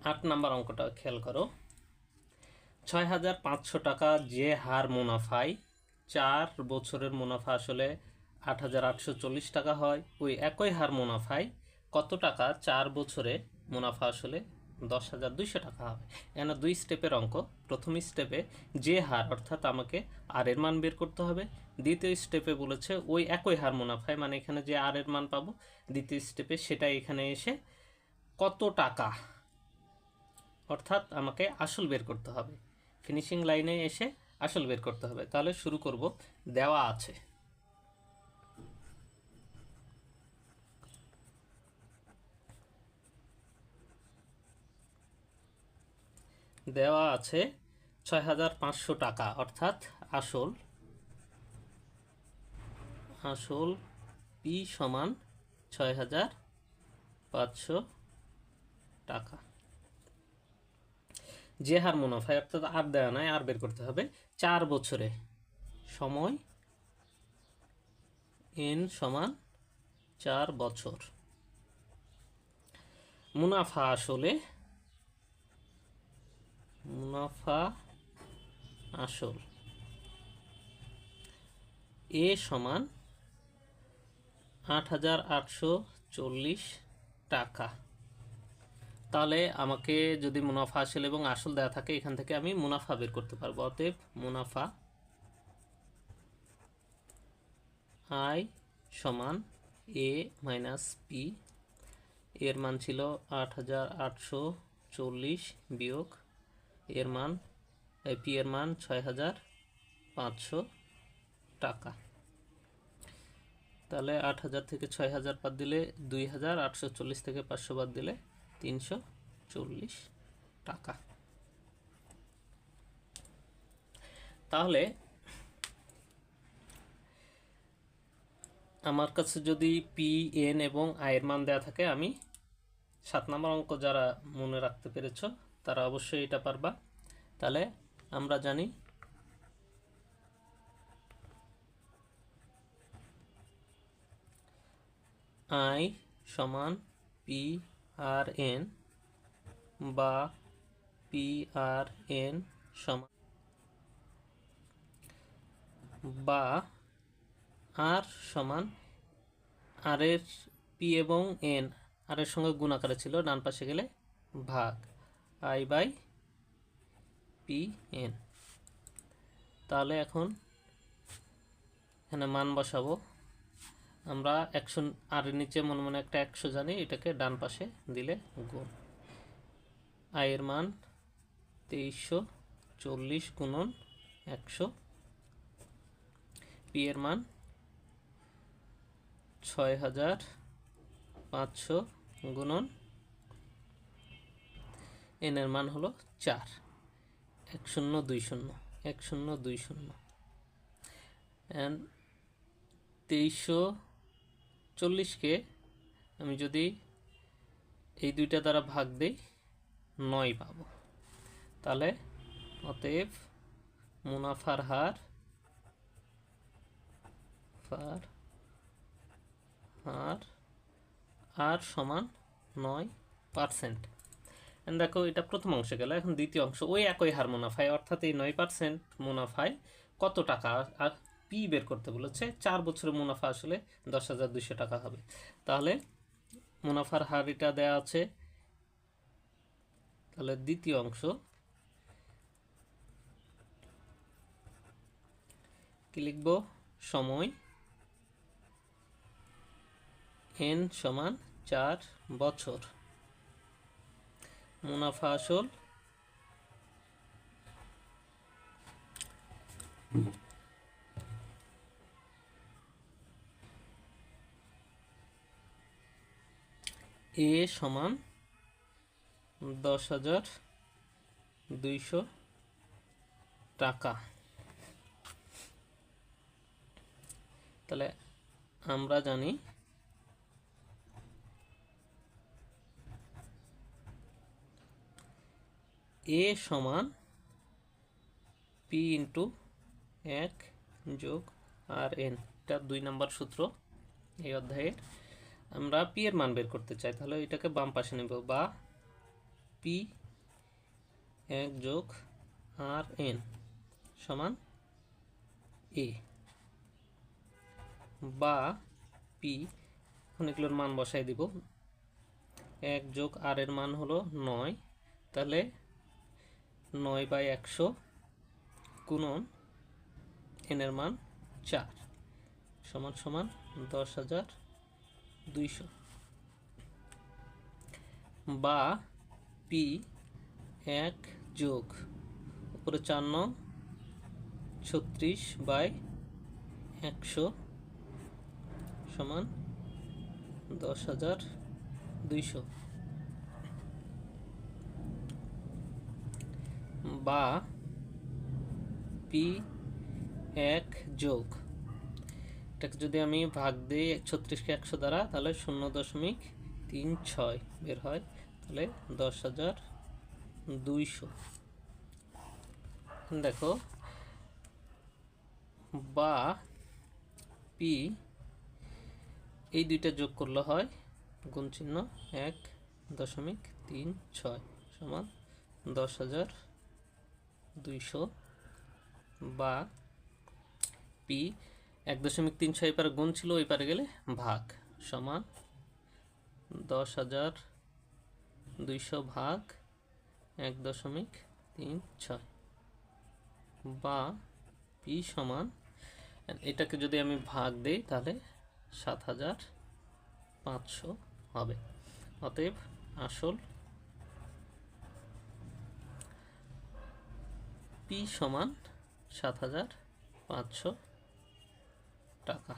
আট নাম্বার অঙ্কটা খেয়াল করো। ছয় হাজার পাঁচশো টাকা যে হার মুনাফায়, চার বছরের মুনাফা আসলে আট হাজার আটশো চল্লিশ টাকা হয়, ওই একই হার মুনাফায় কত টাকা? চার বছরে মুনাফা আসলে দশ হাজার দুইশো টাকা হবে। এখানে দুই স্টেপের অঙ্ক। প্রথম স্টেপে যে হার, অর্থাৎ আমাকে আর এর মান বের করতে হবে। দ্বিতীয় স্টেপে বলেছে ওই একই হার মুনাফায় মানে এখানে যে আর এর মান পাবো, দ্বিতীয় স্টেপে সেটা এখানে এসে কত টাকা অর্থাৎ আমাকে আসল বের করতে হবে। ফিনিশিং লাইনে এসে আসল বের করতে হবে। তাহলে শুরু করব। দেওয়া আছে। দেওয়া আছে ছয় হাজার পাঁচশো টাকা। অর্থাৎ আসল আসল পি সমান ছয় হাজার পাঁচশো টাকা। যে হার মুনাফায় অর্থাৎ আর দেওয়া নয় আর বের করতে হবে। চার বছরে সময় এন সমান চার বছর। মুনাফা আসলে, মুনাফা আসল। এ সমান আট হাজার আটশো চল্লিশ টাকা। তাহলে আমাকে যদি মুনাফা আসল এবং আসল দেওয়া থাকে, এখান থেকে আমি মুনাফা বের করতে পারব। অতএব মুনাফা আই সমান এ মাইনাস পি, এর মান ছিল আট হাজার আটশো চল্লিশ বিয়োগ এর মান পি এর মান ছয় হাজার পাঁচশো টাকা। তাহলে আট হাজার থেকে ছয় হাজার বাদ দিলে দুই হাজার আটশো চল্লিশ থেকে পাঁচশো বাদ দিলে তিনশো চল্লিশ টাকা। তাহলে আমার কাছে যদি পি এন এবং আয়ের মান দেওয়া থাকে, আমি সাত নম্বর অঙ্ক যারা মনে রাখতে পেরেছ, তারা অবশ্যই এটা পারবা। তাহলে আমরা জানি আই সমান পি আর এন বা পি আর এন সমান বা আর সমান আর এর পি এবং এন আর এর সঙ্গে গুণ আকারে ছিল, ডান পাশে গেলে ভাগ। আই বাই পি এন তাহলে এখন এখানে মান বসাবো। আমরা একশো আর নিচে মনে মনে একটা একশো জানি, এটাকে ডান পাশে দিলে গুণ। আয়ের মান তেইশশো চল্লিশ গুণন একশো। পি এর মান ছয় হাজার পাঁচশো গুণন। এন এর মান হলো চার। এক শূন্য দুই শূন্য এক শূন্য দুই শূন্য অ্যান্ড তেইশশো চল্লিশকে আমি যদি এই দুইটা দ্বারা ভাগ দিই, নয় পাবো। তাহলে অতএব মুনাফার হার ফার হার, আর সমান নয় পার্সেন্ট। দেখো, এটা প্রথম অংশে গেল, এখন দ্বিতীয় অংশ, ওই একই হার মুনাফায়, অর্থাৎ এই নয় পার্সেন্ট মুনাফায় কত টাকা, আর পি বের করতে বলেছে, চার বছরের মুনাফা আসলে দশ হাজার দুইশো টাকা হবে। তাহলে মুনাফার হার এটা দেওয়া আছে, তাহলে দ্বিতীয় অংশ। কি লিখব? সময় এন সমান চার বছর। মুনাফা আসল এ সমান দশ হাজার দুইশো টাকা। তাহলে আমরা জানি এ সমান পি ইন্টু এক যোগ আর এন এটা দুই নম্বর সূত্র এই অধ্যায়ের। আমরা পি এর মান বের করতে চাই, তাহলে এটাকে বাম পাশে নেব, বা পি এক যোগ আর এন সমান এ বা পি অনেকগুলোর মান বসাই দিব, এক যোগ আর এর মান হলো নয়, তাহলে নয় বাই একশো গুণন এনের মান চার, সমান সমান দশ হাজার দুইশো। বা পি এক যোগ উপরে চার নং ছত্রিশ বাই একশো সমান দশ হাজার দুইশো। বা পি এক যোগ এটাকে যদি আমি ভাগ দিই ছত্রিশকে একশো দ্বারা, তাহলে শূন্য দশমিক তিন ছয় বের হয়, তাহলে দশ হাজার দুইশো। দেখো, বা পি, এই দুইটা যোগ করলে হয় গুণ চিহ্ন এক দশমিক তিন ছয় সমান দশ হাজার দুইশো। বা পি এক দশমিক তিন ছয় পারে গুণ ছিল, ওই পারে গেলে ভাগ সমান দশ হাজার দুইশো ভাগ এক দশমিক তিন ছয় বা পি সমান এটাকে যদি আমি ভাগ দেই তাহলে সাত হাজার পাঁচশো হবে। অতএব আসল পি সমান সাত হাজার পাঁচশো টাকা।